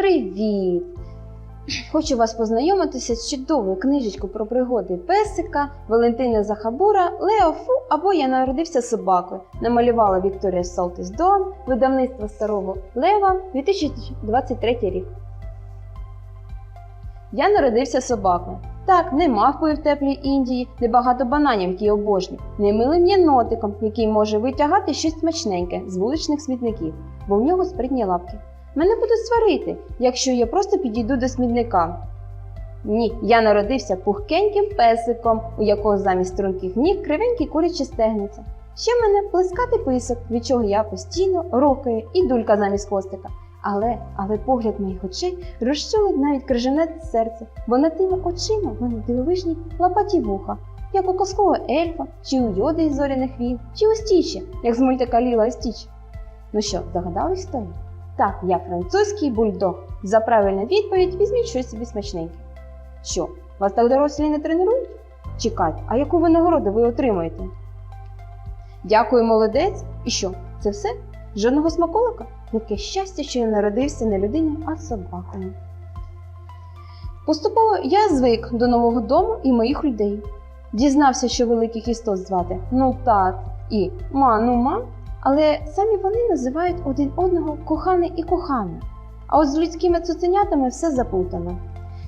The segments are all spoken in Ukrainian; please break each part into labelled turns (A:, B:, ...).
A: Привіт! Хочу вас познайомитися з чудовою книжечкою про пригоди песика Валентина Захабура Лео Фу або Я народився собакою. Намалювала Вікторія Солтис Дон, видавництво старого Лева 2023 рік. Я народився собакою. Так, не мавпою в теплій Індії, де багато бананів, які обожнюю, не милим єнотиком, який може витягати щось смачненьке з вуличних смітників, бо в нього спритні лапки. Мене будуть сварити, якщо я просто підійду до смітника. Ні, я народився пухкеньким песиком, у якого замість струнких ніг кривенькі курячі стегниця. Ще в мене плескати писок, від чого я постійно рокаю і дулька замість хвостика. Але, але погляд моїх очей розчулить навіть крижанець серця, бо над тими очима в мене дивовижні лопаті вуха, як у казкового ельфа, чи у йоди із зоряних війн, чи у стічі, як з мультика Ліла і Стіч. Ну що, догадались хто? Так, я французький бульдог. За правильну відповідь візьміть щось собі смачненьке. Що, вас так дорослі не тренують? Чекайте, а яку винагороду ви отримуєте? Дякую, молодець. І що, це все? Жодного смаколика? Яке щастя, що я народився не людиною, а собакою. Поступово я звик до нового дому і моїх людей. Дізнався, що великих істот звати ну тат і ма ну ма, але самі вони називають один одного коханий і кохана. А от з людськими цуценятами все заплутано.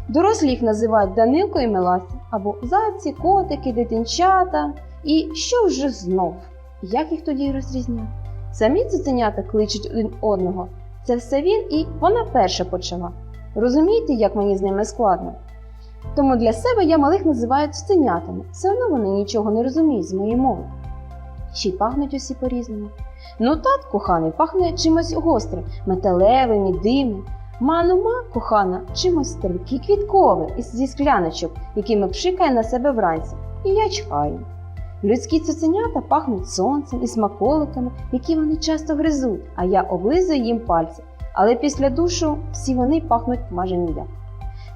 A: Дорослі їх називають Данилко і Мелася, або зайці, котики, дитинчата. І що вже знов? Як їх тоді розрізняти? Самі цуценята кличуть один одного. Це все він і вона перша почала. Розумієте, як мені з ними складно? Тому для себе я малих називаю цуценятами. Все одно вони нічого не розуміють з моєї мови. Ще й пахнуть усі по-різному. Ну тат, коханий, пахне чимось гострим, металевим і дивним. Манума, кохана, чимось стрибки квітковим із зі скляночок, якими пшикає на себе вранці. І я чхаю. Людські цуценята пахнуть сонцем і смаколиками, які вони часто гризуть, а я облизую їм пальці. Але після душу всі вони пахнуть майже маженідя.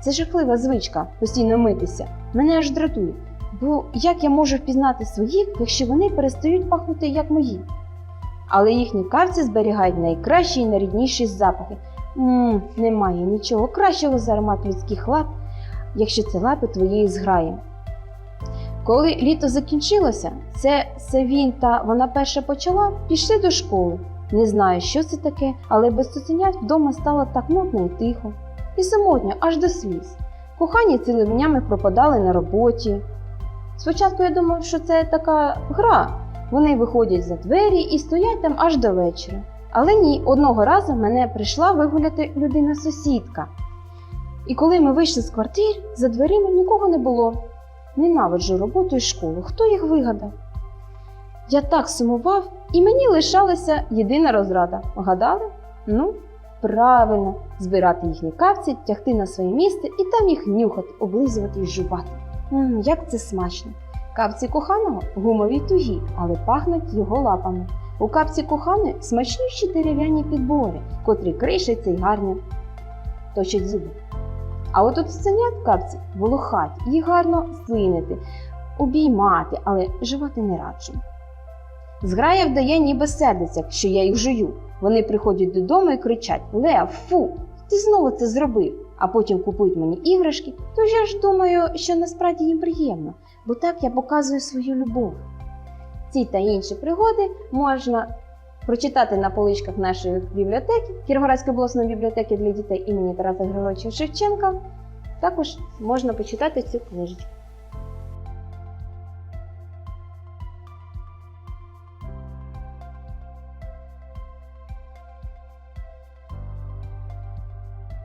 A: Це жахлива звичка постійно митися. Мене аж дратує. Бо як я можу впізнати своїх, якщо вони перестають пахнути як мої? Але їхні кавці зберігають найкращі і найрідніші запахи. Мм, немає нічого кращого за аромат людських лап, якщо це лапи твоєї зграї. Коли літо закінчилося, це Севін та вона перша почала, пішли до школи. Не знаю, що це таке, але без цуценят вдома стало так нудно і тихо. І самотньо, аж до сліз. Кохані цілими днями пропадали на роботі. Спочатку я думав, що це така гра. Вони виходять за двері і стоять там аж до вечора. Але ні, одного разу мене прийшла вигуляти людина-сусідка. І коли ми вийшли з квартир, за дверима нікого не було. Ненавиджу роботу і школу. Хто їх вигадав? Я так сумував, і мені лишалася єдина розрада. Вгадали? Ну, правильно, збирати їхні кавці, тягти на своє місце і там їх нюхати, облизувати і жувати. Мм, як це смачно! Капці коханого гумові тугі, але пахнуть його лапами. У капці коханої смачніші дерев'яні підбори, котрі кришаться й гарно точать зуби. А от тут цуценят в капці волохаті, їх гарно слинити, обіймати, але жувати не раджу. Зграя вдає ніби сердиться, що я їх жую. Вони приходять додому і кричать: Лев, фу, ти знову це зробив. А потім купують мені іграшки, то я ж думаю, що насправді їм приємно, бо так я показую свою любов. Ці та інші пригоди можна прочитати на поличках нашої бібліотеки, Кіровоградської обласної бібліотеки для дітей імені Тараса Григоровича Шевченка. Також можна почитати цю книжечку.